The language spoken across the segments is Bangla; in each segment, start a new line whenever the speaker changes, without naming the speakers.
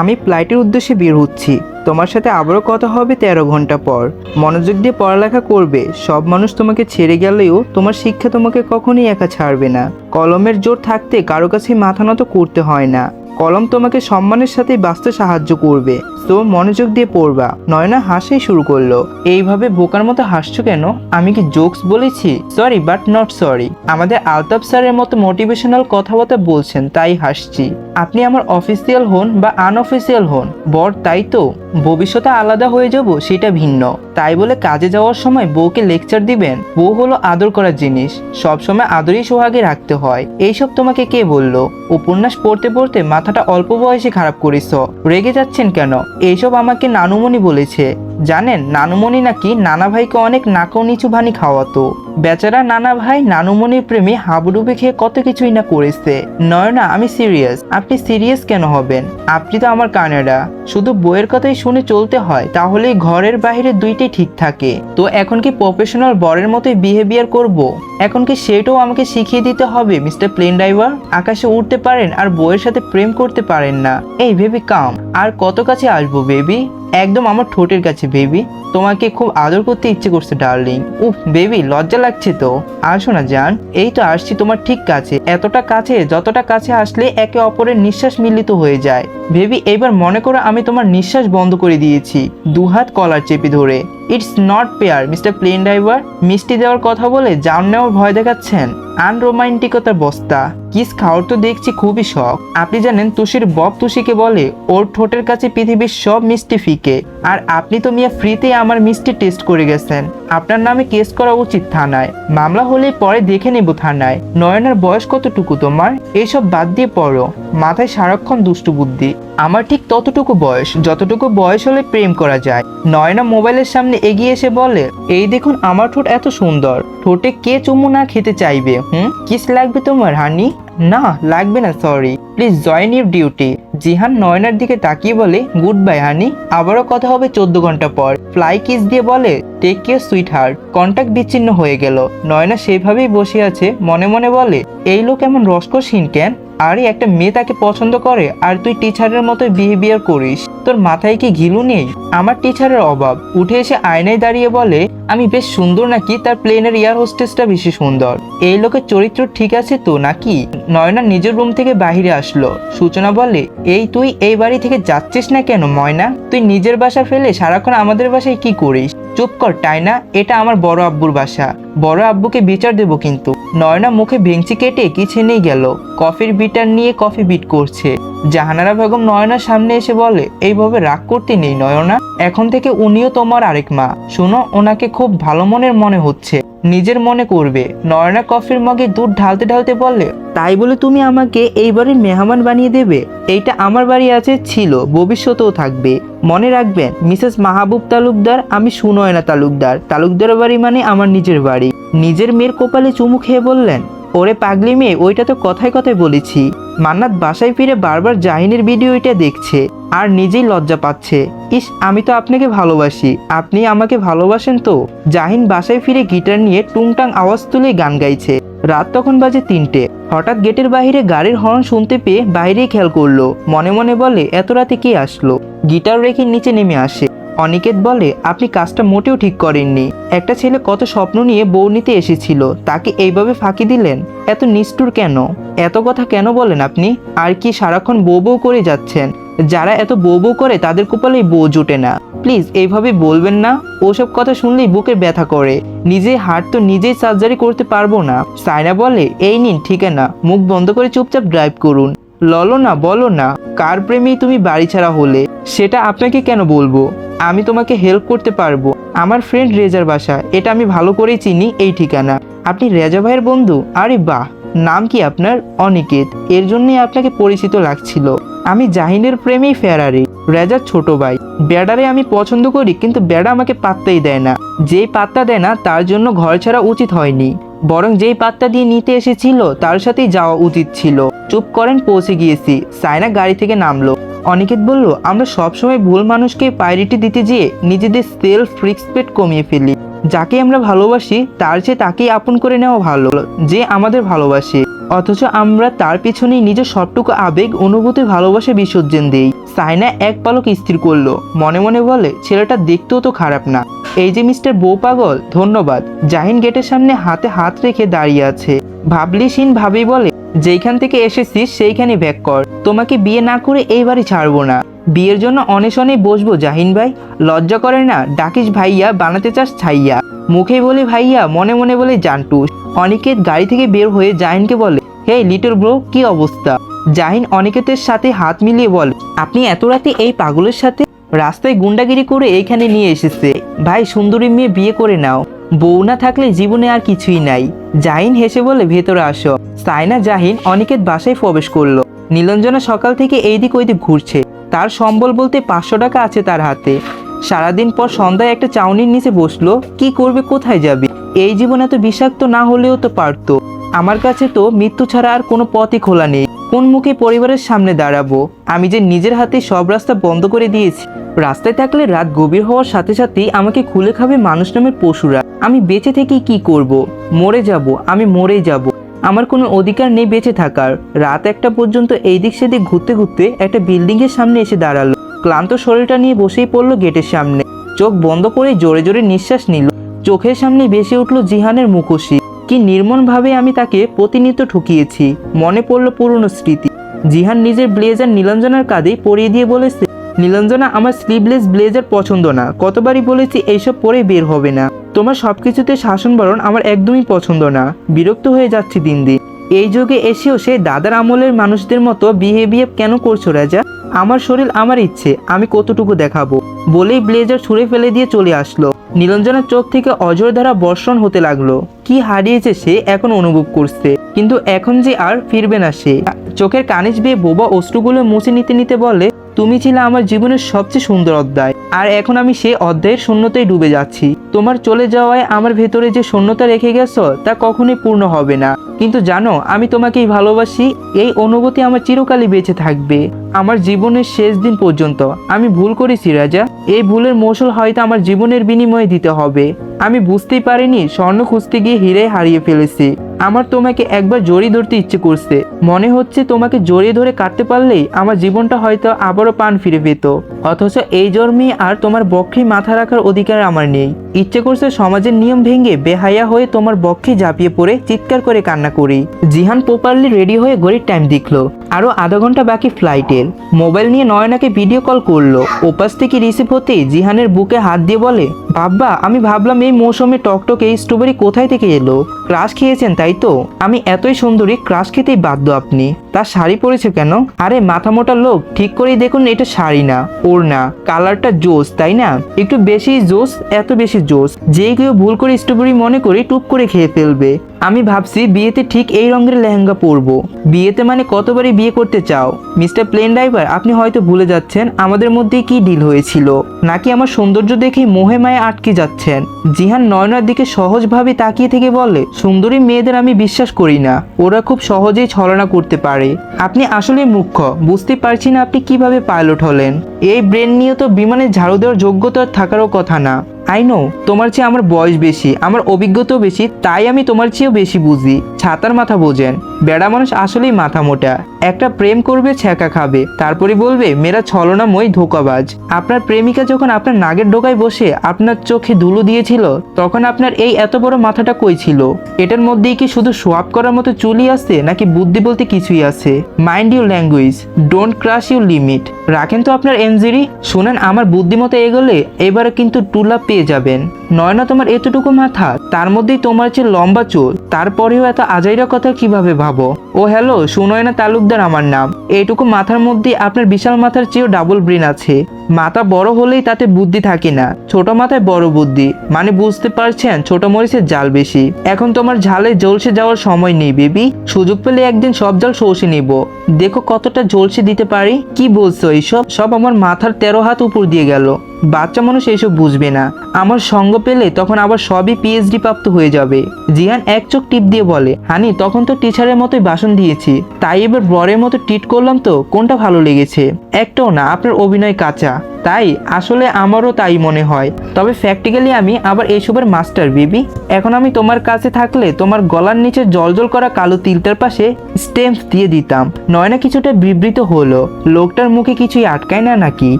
আমি ফ্লাইটের উদ্দেশ্যে বের হচ্ছি। তোমার সাথে আবারও কথা হবে তেরো ঘণ্টা পর। মনোযোগ দিয়ে পড়ালেখা করবে। সব মানুষ তোমাকে ছেড়ে গেলেও তোমার শিক্ষা তোমাকে কখনোই একা ছাড়বে না। কলমের জোর থাকতে কারও কাছে মাথা নত করতে হয় না। কলম তোমাকে সম্মানের সাথে বাঁচতে সাহায্য করবে। তো মনোযোগ দিয়ে পড়বা, নয়না হাসেই শুরু করল। এইভাবে বোকার মতো হাসছো কেন? আমি কি জোকস বলেছি? সরি বাট নট সরি আমাদের আলতাফ স্যারের মতো মোটিভেশনাল কথাবার্তা বলছেন, তাই হাসছি। আপনি আমার অফিসিয়াল হন বা আনঅফিসিয়াল হন, বর তাই তো? ভবিষ্যতে আলাদা হয়ে যাব সেটা ভিন্ন। তাই বলে কাজে যাওয়ার সময় বউকে লেকচার দিবেন? বউ হলো আদর করার জিনিস। সবসময় আদরই সোহাগে রাখতে হয়। এইসব তোমাকে কে বলল? উপন্যাস পড়তে পড়তে মাথাটা অল্প বয়সে খারাপ করিস। রেগে যাচ্ছেন কেন? এইসব আমাকে নানুমণি বলেছে। জানেন, নানুমণি নাকি নানা ভাইকে অনেক নাকো নিচু ভানি খাওয়াতো। বেচারা নানা ভাই, নানুমণির প্রেমে হাবুডুবে খেয়ে কত কিছুই না করেছে। নয়না, আমি সিরিয়াস আপনি সিরিয়াস কেন হবেন? আপনি তো আমার কানাডা। শুধু বইয়ের কথাই শুনে চলতে হয় তাহলে ঘরের বাইরে দুইটাই ঠিক থাকে। তো এখন কি প্রফেশনাল বরের মতোই বিহেভিয়ার করব। এখন কি সেটাও আমাকে শিখিয়ে দিতে হবে মিস্টার প্লেন ড্রাইভার আকাশে উঠতে পারেন আর বইয়ের সাথে প্রেম করতে পারেন না। এই বেবি কাম আর কত কাছে আসব বেবি একদম আমার ঠোঁটের কাছে বেবি তোমাকে খুব আদর করতে ইচ্ছে করছে ডার্লিং উফ বেবি লজ্জা লাগছে তো। আসো না জান, এই তো আসছি তোমার ঠিক কাছে। এতটা কাছে, যতটা কাছে আসলে একে অপরের নিঃশ্বাস মিলিত হয়ে যায়। বেবি এবার মনে করো আমি তোমার নিঃশ্বাস বন্ধ করে দিয়েছি। দুহাত কলার চেপে ধরে। It's not fair, mister plane driver মিষ্টি দেওয়ার কথা বলে জান নেওয়ার ভয় দেখাচ্ছেন। আনরোমান্টিকতার বস্তা। কিস খাওয়ার তো দেখছি খুবই শখ। আপনি জানেন তুষির বব তুষিকে বলে, ওর ঠোঁটের কাছে পৃথিবীর সব মিষ্টি ফিকে। আর আপনি তো মিয়া ফ্রিতে আমার মিষ্টি টেস্ট করে গেছেন। আপনার নামে কেস করা উচিত থানায়। মামলা হলে পরে দেখে নেব থানায়। নয়নের বয়স কতটুকু তোমার? এইসব বাদ দিয়ে পড়ো। মাথায় সারাক্ষণ দুষ্টু বুদ্ধি। আমার ঠিক ততটুকু বয়স, যতটুকু বয়স হলে প্রেম করা যায়। নয়না মোবাইলের সামনে এগিয়ে এসে বলে, এই দেখুন, আমার ঠোঁট এত সুন্দর। ঠোঁটে কে চুমু না খেতে চাইবে, হুম? কিস লাগবে তোমার, হানি? না, লাগবে না sorry please join your duty Jihan Nayanar দিকে তাকিয়ে বলে গুড বাই হানি। আবারও কথা হবে চোদ্দ ঘণ্টা পর। ফ্লাই কিস দিয়ে বলে take care sweetheart contact বিচ্ছিন্ন হয়ে গেল। নয়না সেভাবেই বসে আছে, মনে মনে বলে, এই লোক এমন রসকসহীন কেন? আরে, একটা মেয়ে তাকে পছন্দ করে, আর তুই টিচারের মতো বিহেভিয়ার করিস। তোর মাথায় কি ঘিলু নেই? আমার টিচারের অভাব। উঠে এসে আয়নায় দাঁড়িয়ে বলে, আমি বেশ সুন্দর নাকি? তার প্লেনের এয়ার হোস্টেসটা বেশি সুন্দর। এই লোকের চরিত্র ঠিক আছে তো নাকি? নয়না নিজের রুম থেকে বাইরে আসলো। সূচনা বলে, এই তুই এই বাড়ি থেকে যাচ্ছিস না কেন ময়না? তুই নিজের বাসা ফেলে সারাক্ষণ আমাদের বাসায় কি করিস? চুপ কর, টাইনা। এটা আমার বড় আব্বুর বাসা। বড় আব্বুকে বিচার দেব কিন্তু। নয়না মুখে ভেঙচি কেটে কিছু কিচেনেই গেল। কফির বিটার নিয়ে কফি বিট করছে। জাহানারা বেগম নয়নার সামনে এসে বলে, এইভাবে রাগ করতে নেই নয়না। এখন থেকে উনিও তোমার আরেক মা। শোনো, ওনাকে খুব ভালো মনের মনে হচ্ছে। নিজের মনে করবে। নয়না কফির মগে দুধ ঢালতে ঢালতে বলে, তাই বলে তুমি আমাকে এই বাড়ির মেহমান বানিয়ে দেবে? এইটা আমার বাড়ি আছে, ছিল, ভবিষ্যতেও থাকবে। মনে রাখবেন, মিসেস মাহবুব তালুকদার, আমি সুনয়না তালুকদার। তালুকদার বাড়ি মানে আমার নিজের বাড়ি। নিজের মেয়ের কপালে চুমু খেয়ে বললেন ওরে পাগলি মেয়ে, ওইটা তো কথায় কথায় বলেছি। মান্নাত বাসায় ফিরে বারবার জাহিনের ভিডিওটা দেখছে, আর নিজেই লজ্জা পাচ্ছে। ইস, আমি তো আপনাকে ভালোবাসি, আপনি আমাকে ভালোবাসেন তো? জাহিন বাসায় ফিরে গিটার নিয়ে টুংটাং আওয়াজ তুলে গান গাইছে। রাত তখন বাজে তিনটে। হঠাৎ গেটের বাইরে গাড়ির হর্ন শুনতে পেয়ে বাইরেই খেয়াল করল। মনে মনে বলে, এত রাতে কে আসলো? গিটার রেখে নিচে নেমে আসে। অনিকেত বলে, আপনি কাজটা মোটেও ঠিক করেননি। একটা ছেলে কত স্বপ্ন নিয়ে বউ নিতে এসেছিল, তাকে এইভাবে ফাঁকি দিলেন? এত নিষ্ঠুর কেন? এত কথা কেন বলেন আপনি? আর কি সারাক্ষণ বউ বউ করে যাচ্ছেন? যারা এত বউ বউ করে, তাদের কপালেই বউ জুটে না। প্লিজ, এইভাবে বলবেন না। ওসব কথা শুনলেই বুকের ব্যথা করে। নিজে হার্ট তো নিজেই সার্জারি করতে পারব না। সাইনা বলে, এই নিন, ঠিকানা। মুখ বন্ধ করে চুপচাপ ড্রাইভ করুন। ললো না, বলো না। কার প্রেমেই তুমি বাড়ি ছাড়া হলে? সেটা আপনাকে কেন বলব? আমি তোমাকে হেল্প করতে পারব। আমার ফ্রেন্ড রেজার বাসা, এটা আমি ভালো করেই চিনি এই ঠিকানা। আপনি রেজা ভাইয়ের বন্ধু? আরে বাহ! নাম কি আপনার? অনিকেত। এর জন্যই আপনাকে পরিচিত লাগছিল। আমি জাহিনের প্রেমেই ফেরারি। রেজার ছোট ভাই বেড়ারে আমি পছন্দ করি কিন্তু বেড়া আমাকে পাত্তাই দেয় না। যেই পাত্তা দেয় না, তার জন্য ঘর ছাড়া উচিত হয়নি। বরং যেই পাত্তা দিয়ে নিতে এসেছিল, তার সাথেই যাওয়া উচিত ছিল। চুপ করেন, পৌঁছে গিয়েছি। সাইনা গাড়ি থেকে নামলো। অনিকেত বলল, আমরা সবসময় ভুল মানুষকে প্রায়োরিটি দিতে যেয়ে নিজেদের সেলফ রেসপেক্ট কমিয়ে ফেলি। যাকে আমরা ভালোবাসি, তার চেয়ে তাকেই আপন করে নেওয়া ভালো। যে আমাদের ভালোবাসে। অথচ আমরা তার পেছনেই নিজের সবটুকু আবেগ, অনুভূতি, ভালোবাসা বিসর্জন দিই। সাইনা এক পালক স্থির করল। মনে মনে বলে, ছেলেটা দেখতেও তো খারাপ না। এই যে মিস্টার বউ পাগল, ধন্যবাদ। জাহিন গেটের সামনে হাতে হাত রেখে দাঁড়িয়ে আছে। ভাবলিসীন ভাবেই বলে, যেইখান থেকে এসেছিস সেইখানে ব্যাক কর। তোমাকে বিয়ে না করে এই বাড়ি ছাড়বো না। বিয়ের জন্য অনেশনে বসবো, জাহিন ভাই। লজ্জা করে না, ডাকিস ভাইয়া, বানাতে চাস ছাইয়া। মুখে বলে ভাইয়া, মনে মনে বলে জানটু। অনিকেত গাড়ি থেকে বের হয়ে জাহিনকে বলে হে লিটল ব্রো, কি অবস্থা? জাহিন অনিকেতের সাথে হাত মিলিয়ে বলে, আপনি এত রাতে এই পাগলের সাথে রাস্তায় গুন্ডাগিরি করে এইখানে নিয়ে এসেছে। ভাই, সুন্দরী মেয়ে বিয়ে করে নাও। বউ না থাকলে জীবনে আর কিছুই নাই। জাহিন হেসে বলে, ভেতরে আসো। সাইনা, জাহিন, অনিকেত বাসায় প্রবেশ করল। নীলঞ্জনা সকাল থেকে এইদিক ওইদিক ঘুরছে। তার সম্বল বলতে পাঁচশো টাকা আছে তার হাতে। সারাদিন পর সন্ধ্যায় একটা চাউনির নিচে বসল, কি করবে, কোথায় যাবে? এই জীবন এত বিষাক্ত না হলেও তো পারতো। আমার কাছে তো মৃত্যু ছাড়া আর কোনো পথই খোলা নেই। কোন মুখে পরিবারের সামনে দাঁড়াবো? আমি যে নিজের হাতে সব রাস্তা বন্ধ করে দিয়েছি। রাস্তায় থাকলে রাত গভীর হওয়ার সাথে সাথেই আমাকে খুলে খাবে মানুষ নামের পশুরা। আমি বেঁচে থেকে কি করব। মরে যাব, আমি মরে যাব। আমার কোনো অধিকার নেই বেঁচে থাকার। রাত একটা পর্যন্ত এইদিক সেদিক ঘুরতে ঘুরতে একটা বিল্ডিং এর সামনে এসে দাঁড়াল। ক্লান্ত শরীরটা নিয়ে বসেই পড়ল গেটের সামনে। চোখ বন্ধ করে জোরে জোরে নিঃশ্বাস নিল। চোখের সামনে ভেসে উঠল জিহানের মুখোশি। কি নির্মমভাবে আমি তাকে প্রতিনিয়ত ঠকিয়েছি। মনে পড়ল পুরনো স্মৃতি। জিহান নিজের ব্লেজার নীলাঞ্জনার কাঁধেই পরিয়ে দিয়ে বলেছে, নীলাঞ্জনা আমার স্লিভলেস ব্লেজার পছন্দ না। কতবারই বলেছি এইসব পরে বের হবে না। তোমার সবকিছুতে শাসন বরণ আমার একদমই পছন্দ না। বিরক্ত হয়ে যাচ্ছি দিন দিন। এই যুগে এসেও সে দাদার আমলের মানুষদের মতো বিহেভিয়ার কেন করছ রাজা? আমার শরীর আমার ইচ্ছে, আমি কতটুকু দেখাবো? বলেই ব্লেজার ছুঁড়ে ফেলে দিয়ে চলে আসলো। নীলঞ্জনার চোখ থেকে অজর ধারা বর্ষণ হতে লাগল। কি হারিয়েছে সে এখন অনুভব করছে। কিন্তু এখন যে আর ফিরবে না সে। চোখের কানিজ বেয়ে বোবা অশ্রুগুলো মুছে নিতে নিতে বলে তুমি ছিলে আমার জীবনের সবচেয়ে সুন্দর অধ্যায়। আর এখন আমি সে অধ্যায়ের শূন্যতায় ডুবে যাচ্ছি। তোমার চলে যাওয়ায় আমার ভেতরে যে শূন্যতা রেখে গেছো, তা কখনোই পূর্ণ হবে না। কিন্তু জানো, আমি তোমাকেই ভালোবাসি, এই অনুভূতি আমার চিরকালই বেঁচে থাকবে। আমার জীবনের শেষ দিন পর্যন্ত। আমি ভুল করেছি, রাজা। এই ভুলের মৌসুল হয়তো আমার জীবনের বিনিময়ে দিতে হবে। আমি বুঝতেই পারিনি, স্বর্ণ খুঁজতে গিয়ে হিরে হারিয়ে ফেলেছি। আমার তোমাকে একবার জড়িয়ে ধরতে ইচ্ছে করছে। মনে হচ্ছে তোমাকে জড়িয়ে ধরে কাটতে পারলেই আমার জীবনটা হয়তো আবারও পান ফিরে পেত। অথচ এই জন্মে আর তোমার বক্ষে মাথা রাখার অধিকার আমার নেই। ইচ্ছে করছে সমাজের নিয়ম ভেঙে বেহায়া হয়ে তোমার বক্ষে ঝাঁপিয়ে পড়ে চিৎকার করে কান্না করি। জিহান প্রপারলি রেডি হয়ে ঘড়ির টাইম দেখল। আরও আধা ঘণ্টা বাকি ফ্লাইটের মোবাইল নিয়ে নয়নাকে ভিডিও কল করল। ওপাশ থেকে রিসিভ হতেই জিহানের বুকে হাত দিয়ে বলে, বাব্বা, আমি ভাবলাম এই মৌসুমে টকটকে এই স্ট্রবেরি কোথায় থেকে এলো? ক্রাশ খেয়েছেন তাই তো? আমি এতই সুন্দরী ক্রাশ খেতেই বাধ্য আপনি। তার শাড়ি পরেছে কেন? আরে, মাথা মোটা লোক, ঠিক করেই দেখুন এটা শাড়ি না, ওর না। কালারটা জোস, তাই না? একটু বেশি জোস, এত বেশি জোস। যে কেউ ভুল করে স্ট্রবেরি মনে করে টুপ করে খেয়ে ফেলবে। আমি ভাবছি বিয়েতে ঠিক এই রঙের লেহেঙ্গা পরবো। বিয়েতে মানে কতবারই বিয়ে করতে চাও? মিস্টার প্লেন ড্রাইভার, আপনি হয়তো ভুলে যাচ্ছেন, আমাদের মধ্যে কি ডিল হয়েছিল? নাকি আমার সৌন্দর্য দেখে মোহে মায়ে আটকে যাচ্ছেন? জিহান নয়নার দিকে সহজভাবে তাকিয়ে থেকে বলে, সুন্দরী মেয়েদের আমি বিশ্বাস করি না। ওরা খুব সহজেই ছলনা করতে পারে। আপনি আসলে মুখ্য বুঝতে পারছি না আপনি কীভাবে পাইলট হলেন। এই ব্রেন নিয়ে তো বিমানে ঝাড়ু দেওয়ার যোগ্যতা থাকারও কথা না। আই নো, তোমার চেয়ে আমার বয়স বেশি, আমার অভিজ্ঞতাও বেশি, তাই আমি তোমার চেয়েও বেশি বুঝি। ছাতার মাথা বোঝেন। বেড়া মানুষ আসলেই মাথা মোটা। একটা প্রেম করবে, ছ্যাঁকা খাবে। তারপরে বলবে মেরা ছলনাময় ধোকাবাজ। আপনার প্রেমিকা যখন আপনার নাগের ডোকায় বসে আপনার চোখে ধুলো দিয়েছিল, তখন আপনার এই এত বড় মাথাটা কই ছিল? এটার মধ্যেই কি শুধু সোয়াপ করার মতো চুলি আছে, নাকি বুদ্ধি বলতে কিছুই আছে? Mind your language don't cross your limit রাখেন তো আপনার এনজিরি। শুনেন, আমার বুদ্ধিমতো এগোলে এবারে কিন্তু টুলা পেয়ে যাবেন। নয়না তোমার এতটুকু মাথা, তার মধ্যেই তোমার চেয়ে লম্বা চুল, তারপরেও এত আজাইরা কথা কীভাবে ভাবো? ও হ্যালো সুনয়না তালুকদার আমার নাম। এইটুকু মাথার মধ্যে আপনার বিশাল মাথার চেয়েও ডাবল ব্রেন আছে। মাথা বড় হলেই তাতে বুদ্ধি থাকে না। ছোট মাথায় বড় বুদ্ধি মানে বুঝতে পারছেন ছোট মরিচের জাল বেশি। এখন তোমার ঝালে জলসে যাওয়ার সময় নেই, বেবি। সুযোগ পেলে একদিন সব জাল সৌসে নিব। দেখো কতটা জলসে দিতে পারি। কি বলছো এইসব? সব আমার মাথার তেরো হাত উপর দিয়ে গেল। বাচ্চা মানুষ এইসব বুঝবে না। আমার সঙ্গ পেলে তখন আবার সবই পিএইচডি প্রাপ্ত হয়ে যাবে। জিহান এক চোখ টিপ দিয়ে বলে, হানি, তখন তো টিচারের মতোই বাসন দিয়েছি। তাই এবার বরের মতো টিট করলাম তো, কোনটা ভালো লেগেছে? একটাও না, আপনার অভিনয় কাঁচা। তাই আসলে আমারও তাই মনে হয়। তবে প্র্যাকটিক্যালি আমি আবার এইসবের মাস্টার বেবি। এখন আমি তোমার কাছে থাকলে তোমার গলার নিচে জলজল করা কালো তিলটার পাশে স্টেম্প দিয়ে দিতাম। নয়না কিছুটা বিবৃত হলো, লোকটার মুখে কিছুই আটকায় না নাকি?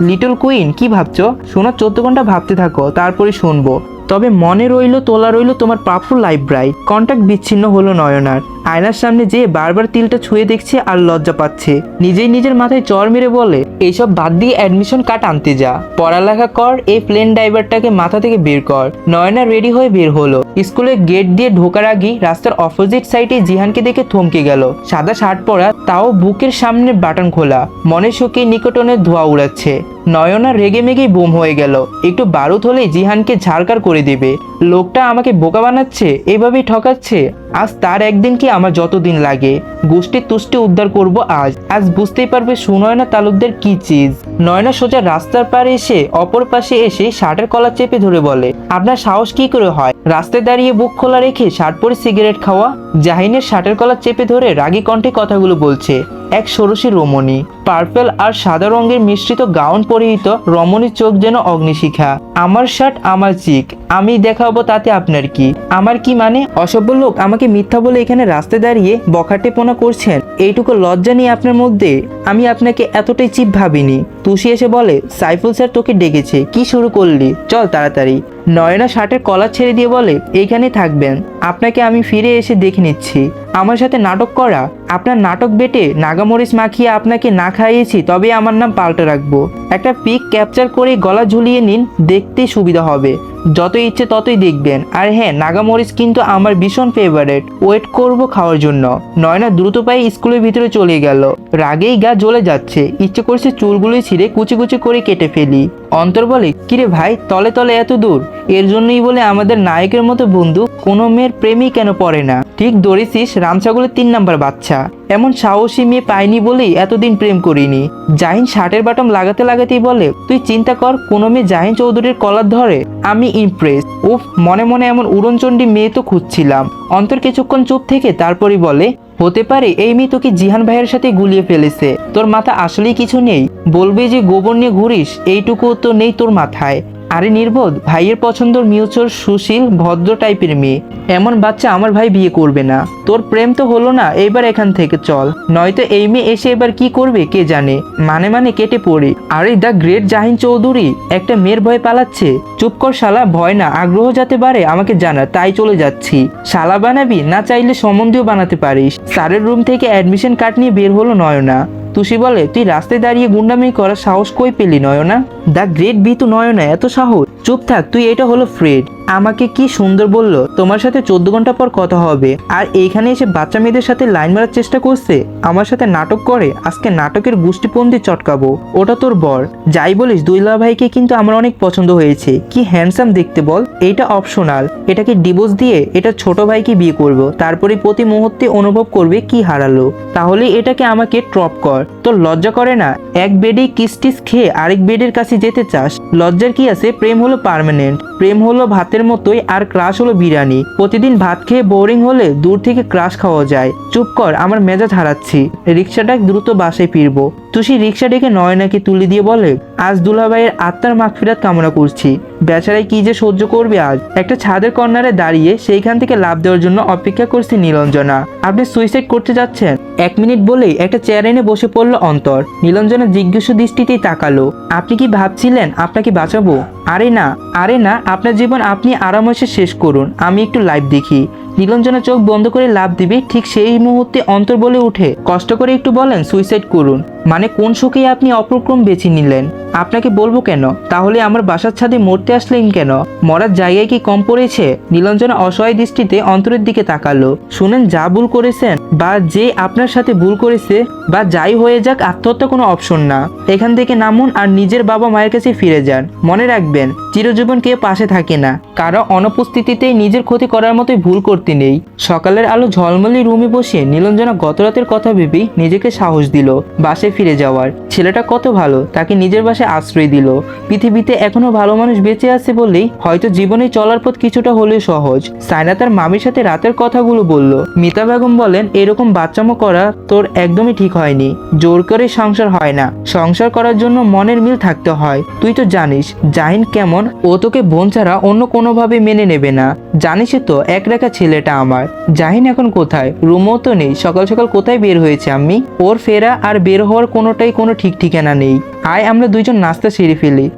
লিটল কুইন কি ভাবছ? শোনো, চোদ্দ ঘণ্টা ভাবতে থাকো, তারপরে শুনব। তবে মনে রইল, তোলা রইল তোমার পাপুর লাইব্রারি কন্ট্যাক্ট বিচ্ছিন্ন হলো নয়নার। আয়নার সামনে যেয়ে বারবার তিলটা ছুঁয়ে দেখছে আর লজ্জা পাচ্ছে। নিজেই নিজের মাথায় চর মেরে বলে, এইসব বাদ দিয়ে অ্যাডমিশন কার্ড আনতে যা। পড়ালেখা কর, এই প্লেন ড্রাইভারটাকে মাথা থেকে বের কর। নয়না রেডি হয়ে বের হলো। স্কুলের গেট দিয়ে ঢোকার আগেই রাস্তার অপোজিট সাইডে জিহানকে দেখে থমকে গেল। সাদা শার্ট পরা, তাও বুকের সামনে বাটন খোলা। মনে শোকে নিকটনের ধোয়া উড়াচ্ছে। নয়না রেগে মেগেই বোম হয়ে গেল। একটু বারুদ হলেই জিহানকে ঝাড়কার করে দেবে। লোকটা আমাকে বোকা বানাচ্ছে, এভাবেই ঠকাচ্ছে। আজ তার একদিন কি আমার যতদিন লাগে? গোষ্ঠী তুষ্টি উদ্ধার করব আজ। আজ বুঝতেই পারবে সুনয়না তালুকদের কি চিজ। নয়না সোজা রাস্তার পারে এসে অপর পাশে এসে শার্টের কলার চেপে ধরে বলে, আপনার সাহস কি করে হয়? রাস্তায় দাঁড়িয়ে বুক খোলা রেখে শার্ট পরে সিগারেট খাওয়া? জাহিনের শার্টের কলার চেপে ধরে রাগী কণ্ঠে কথাগুলো বলছে, এক ষোড়শী রমণী। পার্পেল আর সাদা রঙের মিশ্রিত গাউন পরিহিত রমণীর চোখ যেন অগ্নিশিখা। আমার শার্ট, আমার চিক আমি দেখাবো তাতে আপনার কি? আমার কি মানে? অসভ্য লোক আমাকে মিথ্যা বলে এখানে রাস্তায় দাঁড়িয়ে বখাটেপনা করছেন। এইটুকু লজ্জা নিয়ে আপনার মধ্যে আমি আপনাকে এতটাই চিপ ভাবিনি। তুষি এসে বলে, সাইফুল স্যার তোকে ডেকেছে, কি শুরু করলি? চল তাড়াতাড়ি। নয়না শার্টের কলার ছেড়ে দিয়ে বলে এইখানে থাকবেন। আপনাকে আমি ফিরে এসে দেখে নিচ্ছি। আমার সাথে নাটক করা। আপনার নাটক বেটে নাগামরিচ মাখিয়ে আপনাকে না খাইয়েছি তবে আমার নাম পাল্টে রাখব। একটা পিক ক্যাপচার করে গলা ঝুলিয়ে নিন দেখতে সুবিধা হবে। যত ইচ্ছে ততই দেখবেন। আর হ্যাঁ নাগামরিচ কিন্তু আমার ভীষণ ফেভারেট ওয়েট করব খাওয়ার জন্য। নয়না দ্রুত পায়ে স্কুলের ভিতরে চলে গেল। রাগেই গা জ্বলে যাচ্ছে। ইচ্ছে করছে চুলগুলোই ছিঁড়ে কুচি কুচি করে কেটে ফেলি। অন্তর বলে, কিরে ভাই, তলে তলে এত দূর? এর জন্যই বলে আমাদের নায়কের মতো বন্ধু কোনো মেয়ের প্রেমই কেন পড়ে না? ঠিক ধরেছিস, রামছাগলের তিন নাম্বার বাচ্চা। এমন সাহসী মেয়ে পাইনি বলেই এতদিন প্রেম করিনি। জাহিন শার্টের বাটম লাগাতে লাগাতেই বলে, তুই চিন্তা কর, কোনো মেয়ে জাহিন চৌধুরীর কলার ধরে। আমি ইমপ্রেস উফ, মনে মনে এমন উড়নচণ্ডী মেয়ে তো খুঁজছিলাম। অন্তর কিছুক্ষণ চুপ থেকে তারপরই বলে, হতে পারে এই মেয়ে তোকে জিহান ভাইয়ের সাথে গুলিয়ে ফেলেছে। তোর মাথা আসলেই কিছু নেই। বলবে যে গোবর নিয়ে ঘুরিস এইটুকু তো নেই তোর মাথায়। আরে নির্বোধ, ভাইয়ের পছন্দর মিউচুয়াল সুশীল, ভদ্র টাইপের মেয়ে। এমন বাচ্চা আমার ভাই বিয়ে করবে না। তোর প্রেম তো হলো না, এবার এখান থেকে চল। নয়তো এই মেয়ে এসে এবার কি করবে, কে জানে? মানে মানে কেটে পড়ি। আরে দ্য গ্রেট জাহিন চৌধুরী, একটা মেয়ের ভয় পালাচ্ছে। চুপ কর শালা, ভয় না, আগ্রহ যাতে বাড়ে, আমাকে জানা, তাই চলে যাচ্ছি। শালা বানাবি, না চাইলে সম্বন্ধীয় বানাতে পারিস। স্যারের রুম থেকে অ্যাডমিশন কার্ড নিয়ে বের হলো নয়না। তুষি বলে, তুই রাস্তায় দাঁড়িয়ে গুন্ডামি করার সাহস কই পেলি Nayana? The great B Bitu Nayana এত সাহস। চুপ থাক, তুই এটা হলো ফ্রেড। আমাকে কি সুন্দর বলল? তোমার সাথে চোদ্দ ঘণ্টা পর কথা হবে। আর এইখানে এসে বাচ্চা মেয়েদের সাথে লাইন মারার চেষ্টা করছে? আমার সাথে নাটক করে? আজকে নাটকের গোষ্ঠীপন্থী চটকাবো। ওটা তোর বর। যাই বলিস, দুইলা ভাইকে কিন্তু আমার অনেক পছন্দ হয়েছে। কি হ্যান্ডসাম দেখতে বল। এটা অপশনাল এটাকে ডিভোর্স দিয়ে? এটা ছোট ভাইকে বিয়ে করব। তারপরে প্রতি মুহূর্তে অনুভব করবে কি হারালো। তাহলে এটাকে আমাকে ট্রপ কর। তোর লজ্জা করে না? এক বেডে কিস্টিস খেয়ে আরেক বেডের কাছে যেতে চাস। লজ্জার কি আছে? প্রেম হলো পার্মানেন্ট প্রেম হলো ভাতের মতোই আর ক্রাশ হলো বিরিয়ানি। প্রতিদিন ভাত খেয়ে বোরিং হলে দূর থেকে ক্রাশ খাওয়া যায়। চুপ কর, আমার মেজাজ হারাচ্ছি। রিক্সাটা দ্রুত বাসায় ফিরবো। তুষি রিক্সা ডেকে নয়নাকে তুলে দিয়ে বলে, আজ দুলাভাইয়ের আত্মার মাগফিরাত কামনা করছি। বেচারাই কি যে সহ্য করবে আজ? একটা ছাদের কর্নারে দাঁড়িয়ে সেইখান থেকে লাভ দেওয়ার জন্য অপেক্ষা করছে নীলঞ্জনা। আপনি সুইসাইড করতে যাচ্ছেন? এক মিনিট বলেই একটা চেয়ার এনে বসে পড়ল অন্তর। নীলঞ্জনা জিজ্ঞাসা দৃষ্টিতেই তাকালো, আপনি কি ভাবছিলেন আপনাকে বাঁচাবো? আরে না আরে না, আপনার জীবন আপনি আরামসে শেষ করুন। আমি একটু লাইভ দেখি। নীলঞ্জনা চোখ বন্ধ করে লাভ দিবে, ঠিক সেই মুহূর্তে অন্তর বলে উঠে, কষ্ট করে একটু বলেন সুইসাইড করুন। মানে কোন সুখে আপনি অপ্রক্রম বেছে নিলেন? আপনাকে বলব কেন? তাহলে আমার বাসার ছাদে মরতে আসলেন কেন? মরার জায়গায় কি কম পড়েছে? নীলঞ্জনা অসহায় দৃষ্টিতে অন্তরের দিকে তাকালো। শুনেন, যা ভুল করেছেন, বা যে আপনার সাথে ভুল করেছে, বা যাই হয়ে যাক আত্মহত্যা কোনো অপশন না। এখান থেকে নামুন আর নিজের বাবা মায়ের কাছে ফিরে যান। মনে রাখবেন, চিরজীবন কেউ পাশে থাকে না। কারও অনুপস্থিতিতেই নিজের ক্ষতি করার মতোই ভুল করতে নেই। সকালের আলো ঝলমলি রুমে বসে নীলঞ্জনা গতরাতের কথা ভেবেই নিজেকে সাহস দিল বাসে ফিরে যাওয়ার। ছেলেটা কত ভালো, তাকে নিজের বাসায় আশ্রয় দিল। পৃথিবীতে এখনও ভালো মানুষ বেঁচে আছে বলেই হয়তো জীবনে চলার পথ কিছুটা হলেও সহজ। সাইনা তার মামির সাথে রাতের কথাগুলো বলল। মিতা বেগম বলেন, এরকম বাচ্চামো করা তোর একদমই ঠিক হয়নি। জোর করে সংসার হয় না। সংসার করার জন্য মনের মিল থাকতে হয়। তুই তো জানিস, জাহিন কেমন, ও তোকে বোন ছাড়া অন্য কোনোভাবে মেনে নেবে না। জানিসই তো, এক রেখা ছেলেটা আমার। জাহিন এখন কোথায়? রুমও তো নেই। সকাল সকাল কোথায় বের হয়েছে আমি ওর ফেরা আর বের হওয়ার কোনোটাই কোনো ঠিক ঠিকানা নেই। আয়, আমরা দুইজন নাস্তা সেরে ফেলি।